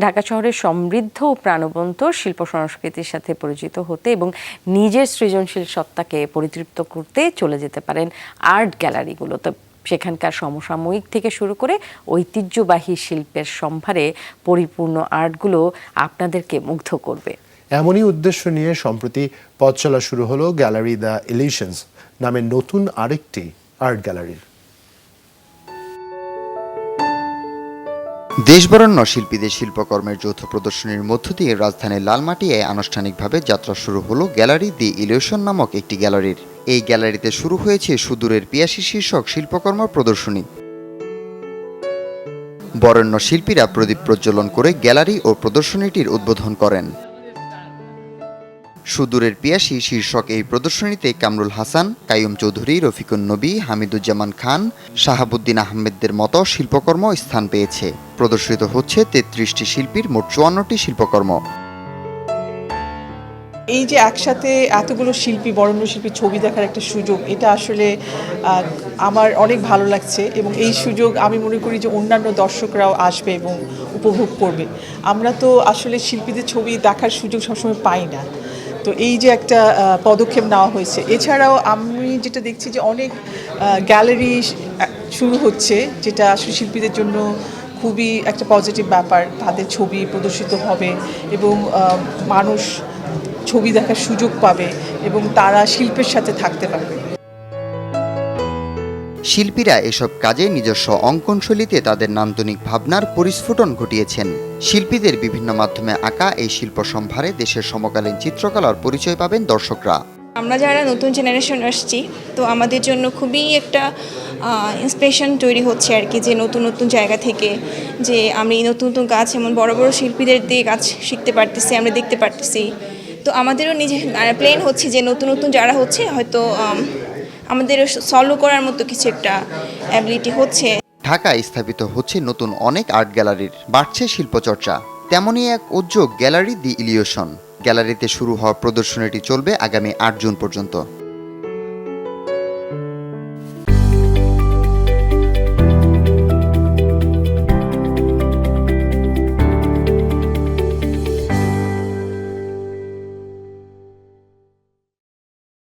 ঢাকা শহরের সমৃদ্ধ ও প্রাণবন্ত শিল্প সংস্কৃতির সাথে পরিচিত হতে এবং নিজের সৃজনশীল সত্তাকে পরিতৃপ্ত করতে চলে যেতে পারেন আর্ট গ্যালারিগুলোতে। সেখানকার সমসাময়িক থেকে শুরু করে ঐতিহ্যবাহী শিল্পের সম্ভারে পরিপূর্ণ আর্টগুলো আপনাদেরকে মুগ্ধ করবে। এমনই উদ্দেশ্য নিয়ে সম্প্রতি পথ চলা শুরু হলো গ্যালারি দ্য ইলিশনস নামের নতুন আরেকটি আর্ট গ্যালারির। দেশবরণ্য শিল্পীদের শিল্পকর্মের যৌথ প্রদর্শনীর মধ্য দিয়ে রাজধানীর লালমাটিয়ায় আনুষ্ঠানিকভাবে যাত্রা শুরু হলো গ্যালারি দি ইলিউশন নামক একটি গ্যালারির। এই গ্যালারিতে শুরু হয়েছে সুদূরের পিয়াসী শীর্ষক শিল্পকর্ম প্রদর্শনী। বরেণ্য শিল্পীরা প্রদীপ প্রজ্বলন করে গ্যালারি ও প্রদর্শনীটির উদ্বোধন করেন। সুদূরের পিয়াসী শীর্ষক এই প্রদর্শনীতে কামরুল হাসান, কাইয়ুম চৌধুরী, রফিকুন নবী, হামিদুজ্জামান খান, শাহাবুদ্দিন আহমেদদের মতো শিল্পকর্ম স্থান পেয়েছে। প্রদর্শিত হচ্ছে তেত্রিশটি শিল্পীর মোট চুয়ান্নটি শিল্পকর্ম। এই যে একসাথে এতগুলো শিল্পী বরেণ্য শিল্পী ছবি দেখার একটা সুযোগ, এটা আসলে আমার অনেক ভালো লাগছে এবং এই সুযোগ আমি মনে করি যে অন্যান্য দর্শকরাও আসবে এবং উপভোগ করবে। আমরা তো আসলে শিল্পীদের ছবি দেখার সুযোগ সবসময় পাই না। তো এই যে একটা পদক্ষেপ নেওয়া হয়েছে। এছাড়াও আমি যেটা দেখছি যে অনেক গ্যালারি শুরু হচ্ছে, যেটা আসলে শিল্পীদের জন্য খুবই একটা পজিটিভ ব্যাপার। তাদের ছবি প্রদর্শিত হবে এবং মানুষ ছবি দেখার সুযোগ পাবে এবং তারা শিল্পের সাথে থাকতে পারবে। শিল্পীরা এসব কাজে নিজস্ব অঙ্কনশৈলীতে তাদের নান্দনিক ভাবনার পরিস্ফুটন ঘটিয়েছেন। শিল্পীদের বিভিন্ন মাধ্যমে আঁকা এই শিল্প সম্ভারে দেশের সমকালীন চিত্রকলার পরিচয় পাবেন দর্শকরা। আমরা যারা নতুন জেনারেশন আসছি, তো আমাদের জন্য খুবই একটা ইন্সপিরেশন তৈরি হচ্ছে আর কি, যে নতুন নতুন জায়গা থেকে, যে আমি নতুন নতুন গাছ, এমন বড় বড় শিল্পীদের দিয়ে গাছ শিখতে পারতেছি, আমরা দেখতে পারতেছি। তো আমাদেরও নিজে প্লেন হচ্ছে যে নতুন নতুন যারা হচ্ছে, হয়তো আমাদের সলভ করার মতো কিছু একটা অ্যাবিলিটি হচ্ছে। ঢাকায় স্থাপিত হচ্ছে নতুন অনেক আর্ট গ্যালারির বাড়ছে শিল্পচর্চা। তেমনই এক উদ্যোগ গ্যালারি দি ইলিউশন। গ্যালারিতে শুরু হওয়া প্রদর্শনীটি চলবে আগামী আট জুন পর্যন্ত।